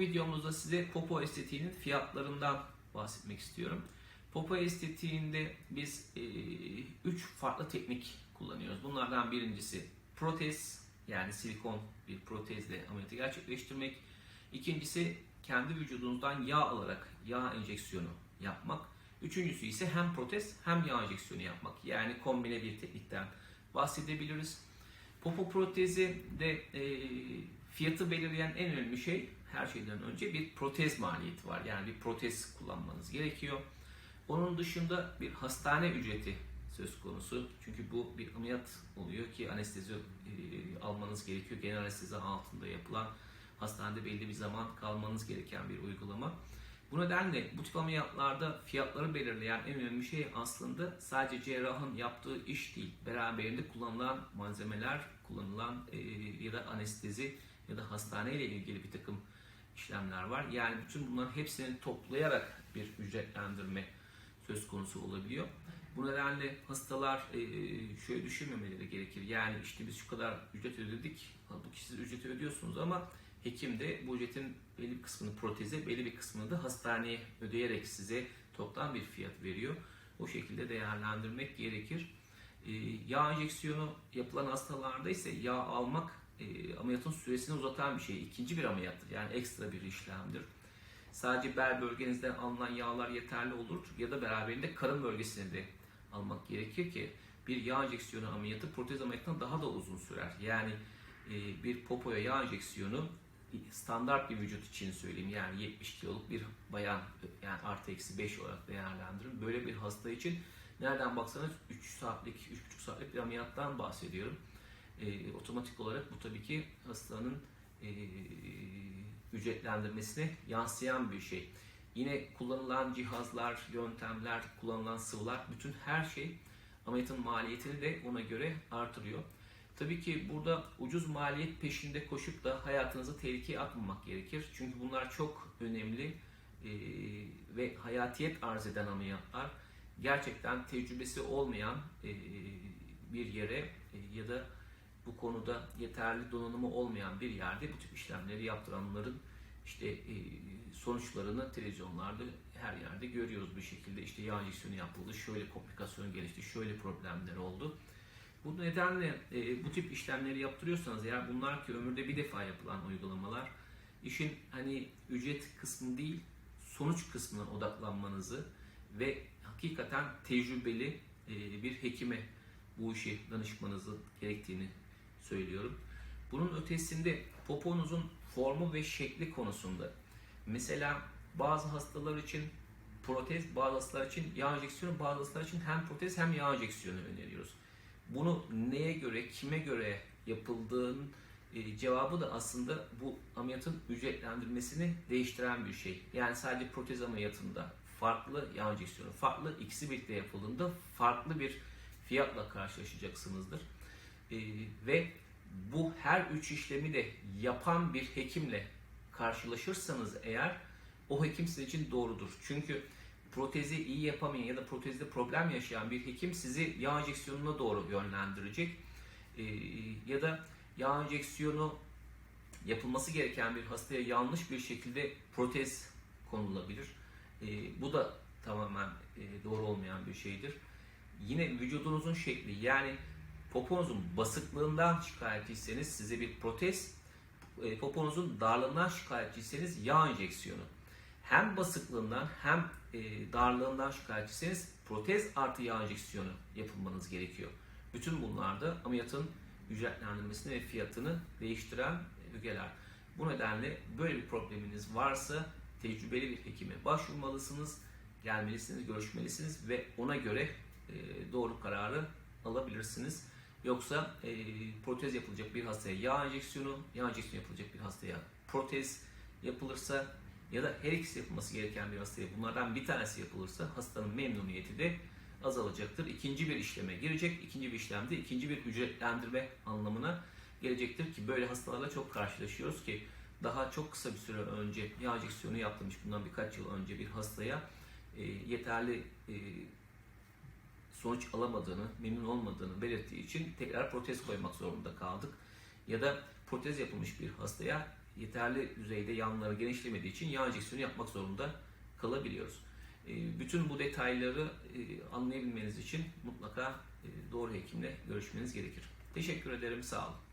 videomuzda size popo estetiğinin fiyatlarından bahsetmek istiyorum. Popo estetiğinde biz 3 farklı teknik kullanıyoruz. Bunlardan birincisi protez yani silikon bir protezle ameliyatı gerçekleştirmek. İkincisi kendi vücudunuzdan yağ alarak yağ enjeksiyonu yapmak. Üçüncüsü ise hem protez hem yağ enjeksiyonu yapmak. Yani kombine bir teknikten bahsedebiliriz. Popo protezi de e, fiyatı belirleyen en önemli şey her şeyden önce bir protez maliyeti var. Yani bir protez kullanmanız gerekiyor. Onun dışında bir hastane ücreti söz konusu. Çünkü bu bir ameliyat oluyor ki anestezi e, almanız gerekiyor. Genel anestezi altında yapılan hastanede belli bir zaman kalmanız gereken bir uygulama. Bu nedenle bu tip ameliyatlarda fiyatları belirleyen en önemli şey aslında sadece cerrahın yaptığı iş değil. Beraberinde kullanılan malzemeler, kullanılan e, ya da anestezi ya da hastaneyle ilgili bir takım işlemler var. Yani bütün bunların hepsini toplayarak bir ücretlendirme söz konusu olabiliyor. Bu nedenle hastalar e, şöyle düşünmemeleri gerekir. Yani işte biz şu kadar ücret ödedik, halbuki siz ücreti ödüyorsunuz ama hekim de bu ücretin belli bir kısmını proteze, belli bir kısmını da hastaneye ödeyerek size toplam bir fiyat veriyor. O şekilde değerlendirmek gerekir. E, yağ enjeksiyonu yapılan hastalarda ise yağ almak e, ameliyatın süresini uzatan bir şey. İkinci bir ameliyattır. Yani ekstra bir işlemdir. Sadece bel bölgenizden alınan yağlar yeterli olur ya da beraberinde karın bölgesini de almak gerekir ki bir yağ enjeksiyonu ameliyatı protez ameliyatından daha da uzun sürer. Yani e, bir popoya yağ enjeksiyonu standart bir vücut için söyleyeyim yani 70 kiloluk bir bayan yani artı eksi 5 olarak değerlendirin. Böyle bir hasta için nereden baksanız 3 saatlik, 3,5 saatlik bir ameliyattan bahsediyorum. E, otomatik olarak bu tabii ki hastanın e, ücretlendirmesine yansıyan bir şey. Yine kullanılan cihazlar, yöntemler, kullanılan sıvılar, bütün her şey ameliyatın maliyetini de ona göre artırıyor. Tabii ki burada ucuz maliyet peşinde koşup da hayatınızı tehlikeye atmamak gerekir. Çünkü bunlar çok önemli e, ve hayatiyet arz eden ameliyatlar. Gerçekten tecrübesi olmayan e, bir yere e, ya da bu konuda yeterli donanımı olmayan bir yerde bu tip işlemleri yaptıranların işte e, sonuçlarını televizyonlarda her yerde görüyoruz bir şekilde işte yağ enjeksiyonu yapıldı, şöyle komplikasyon gelişti, şöyle problemler oldu. Bu nedenle e, bu tip işlemleri yaptırıyorsanız eğer bunlar ki ömürde bir defa yapılan uygulamalar işin hani ücret kısmı değil sonuç kısmına odaklanmanızı ve hakikaten tecrübeli e, bir hekime bu işi danışmanızı gerektiğini söylüyorum. Bunun ötesinde poponuzun formu ve şekli konusunda mesela bazı hastalar için protez, bazı hastalar için yağ enjeksiyonu, bazı hastalar için hem protez hem yağ enjeksiyonu öneriyoruz. Bunu neye göre, kime göre yapıldığının e, cevabı da aslında bu ameliyatın ücretlendirmesini değiştiren bir şey. Yani sadece protez ameliyatında farklı yağ enjeksiyonu, farklı ikisi birlikte yapıldığında farklı bir fiyatla karşılaşacaksınızdır. E, ve bu her üç işlemi de yapan bir hekimle karşılaşırsanız eğer o hekim sizin için doğrudur. Çünkü protezi iyi yapamayan ya da protezde problem yaşayan bir hekim sizi yağ enjeksiyonuna doğru yönlendirecek. Ee, ya da yağ enjeksiyonu yapılması gereken bir hastaya yanlış bir şekilde protez konulabilir. Ee, bu da tamamen e, doğru olmayan bir şeydir. Yine vücudunuzun şekli yani poponuzun basıklığından şikayetçiyseniz size bir protez, e, poponuzun darlığından şikayetçiyseniz yağ enjeksiyonu. Hem basıklığından hem e, darlığından şikayetçiyseniz protez artı yağ enjeksiyonu yapılmanız gerekiyor. Bütün bunlar da ameliyatın ücretlendirmesini ve fiyatını değiştiren ögeler. Bu nedenle böyle bir probleminiz varsa tecrübeli bir hekime başvurmalısınız, gelmelisiniz, görüşmelisiniz ve ona göre e, doğru kararı alabilirsiniz. Yoksa e, protez yapılacak bir hastaya yağ enjeksiyonu, yağ enjeksiyonu yapılacak bir hastaya protez yapılırsa ya da her ikisi yapılması gereken bir hastaya bunlardan bir tanesi yapılırsa hastanın memnuniyeti de azalacaktır. İkinci bir işleme girecek. İkinci bir işlemde ikinci bir ücretlendirme anlamına gelecektir ki böyle hastalarla çok karşılaşıyoruz ki daha çok kısa bir süre önce yağ enjeksiyonu yaptırmış bundan birkaç yıl önce bir hastaya e, yeterli e, sonuç alamadığını, memnun olmadığını belirttiği için tekrar protez koymak zorunda kaldık. Ya da protez yapılmış bir hastaya yeterli düzeyde yanları genişlemediği için yağ enjeksiyonu yapmak zorunda kalabiliyoruz. E, bütün bu detayları e, anlayabilmeniz için mutlaka e, doğru hekimle görüşmeniz gerekir. Teşekkür ederim. Sağ olun.